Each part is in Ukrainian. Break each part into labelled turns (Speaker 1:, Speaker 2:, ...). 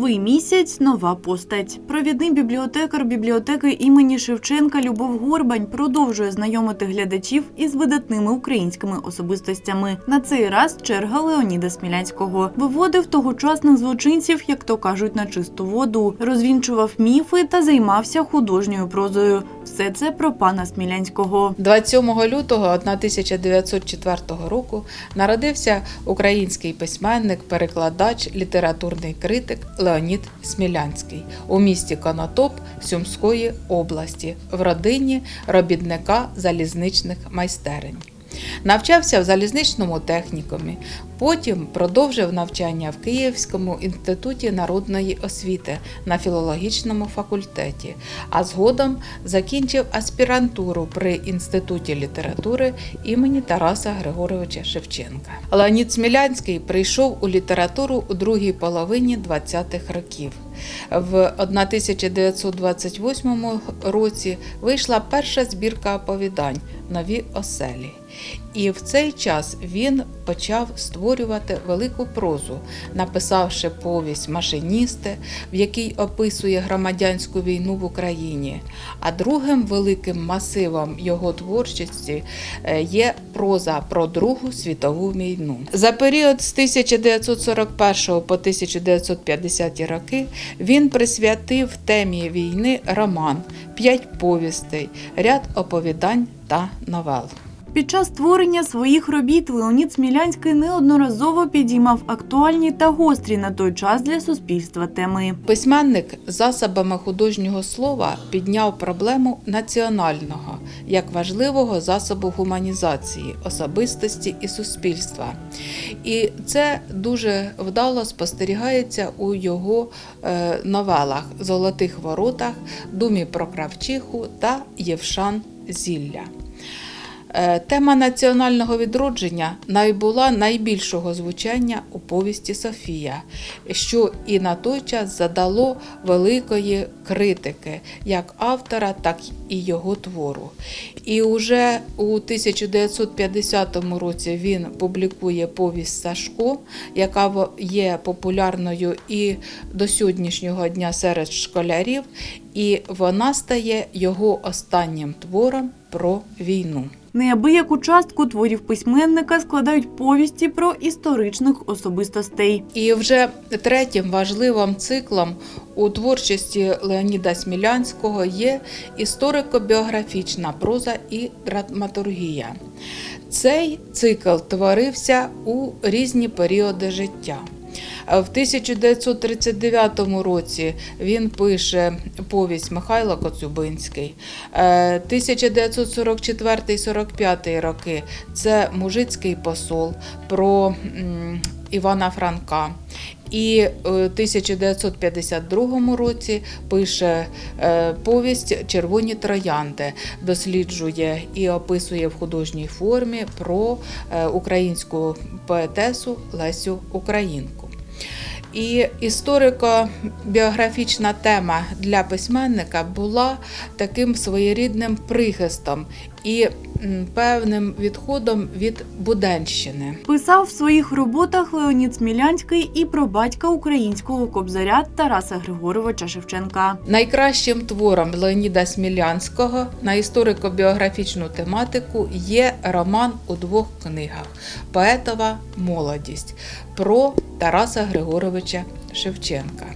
Speaker 1: Новий місяць, нова постать. Провідний бібліотекар бібліотеки імені Шевченка Любов Горбань продовжує знайомити глядачів із видатними українськими особистостями. На цей раз черга Леоніда Смілянського виводив тогочасних злочинців, як то кажуть, на чисту воду, розвінчував міфи та займався художньою прозою. Все це про пана Смілянського.
Speaker 2: 27 лютого 1904 року народився український письменник, перекладач, літературний критик Леонід Смілянський у місті Конотоп Сумської області в родині робітника залізничних майстерень. Навчався в залізничному технікумі, потім продовжив навчання в Київському інституті народної освіти на філологічному факультеті, а згодом закінчив аспірантуру при інституті літератури імені Тараса Григоровича Шевченка. Леонід Смілянський прийшов у літературу у другій половині 20-х років. В 1928 році вийшла перша збірка оповідань Нові оселі. І в цей час він почав створювати велику прозу, написавши повість Машиністи, в якій описує громадянську війну в Україні. А другим великим масивом його творчості е, є проза про Другу світову війну. За період з 1941 по 1950 роки він присвятив темі війни роман, п'ять повістей, ряд оповідань та новел.
Speaker 1: Під час створення своїх робіт Леонід Смілянський неодноразово підіймав актуальні та гострі на той час для суспільства теми.
Speaker 2: Письменник засобами художнього слова підняв проблему національного як важливого засобу гуманізації особистості і суспільства. І це дуже вдало спостерігається у його е, новелах Золотих воротах, Думі про Кравчиху та Євшан Зілля. Е, Тема національного відродження найбула найбільшого звучання у повісті Софія, що і на той час задало великої критики як автора, так і його твору. І уже у 1950 році він публікує повість Сашко, яка є популярною і до сьогоднішнього дня серед школярів, і вона стає його останнім твором про війну.
Speaker 1: Неабияку частку творів письменника складають повісті про історичних особистостей.
Speaker 2: І вже третім важливим циклом у творчості Леоніда Смілянського є історико-біографічна проза і драматургія. Цей цикл творився у різні періоди життя. В 1939 році він пише повість Михайло Коцюбинський. Е, 1944-45 роки це мужицький посол про Івана Франка. І е, в 1952 році пише е, повість Червоні троянди, досліджує і описує в художній формі про е, українську поетесу Лесю Українку. І історико-біографічна тема для письменника була таким своєрідним прихистом і певним відходом від буденщини.
Speaker 1: Писав в своїх роботах Леонід Смілянський і про батька українського кобзаря Тараса Григоровича Шевченка.
Speaker 2: Найкращим твором Леоніда Смілянського на історико-біографічну тематику є роман у двох книгах Поетова молодість про Тараса Григоровича Шевченка.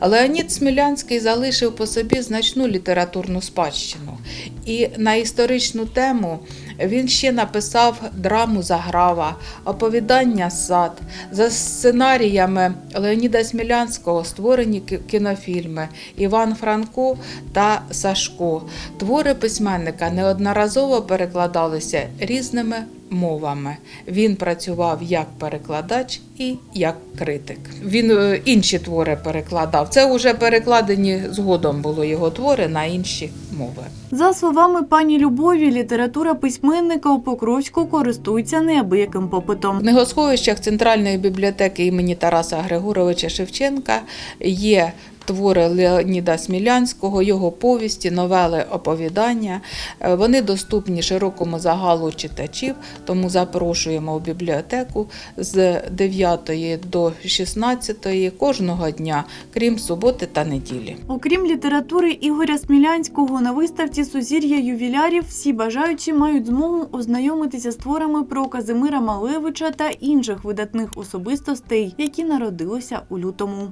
Speaker 2: Леонід Смілянський залишив по собі значну літературну спадщину, і на історичну тему він ще написав драму Заграва, оповідання Сад. За сценаріями Леоніда Смілянського створені кінофільми Іван Франко та Сашко. Твори письменника неодноразово перекладалися різними мовами. Він працював як перекладач і як критик. Він е, інші твори перекладав. Це вже перекладені згодом було його твори на інші мови.
Speaker 1: За словами пані Любові, література письменника у Покровську користується неабияким попитом.
Speaker 2: В книгосховищах Центральної бібліотеки імені Тараса Григоровича Шевченка є твори Леоніда Смілянського, його повісті, новели, оповідання. Е, Вони доступні широкому загалу читачів, тому запрошуємо в бібліотеку з 9 до 16 кожного дня, крім суботи та неділі.
Speaker 1: Окрім літератури Ігоря Смілянського, на виставці Сузір'я ювілярів всі бажаючі мають змогу ознайомитися з творами про Казимира Малевича та інших видатних особистостей, які народилися у лютому.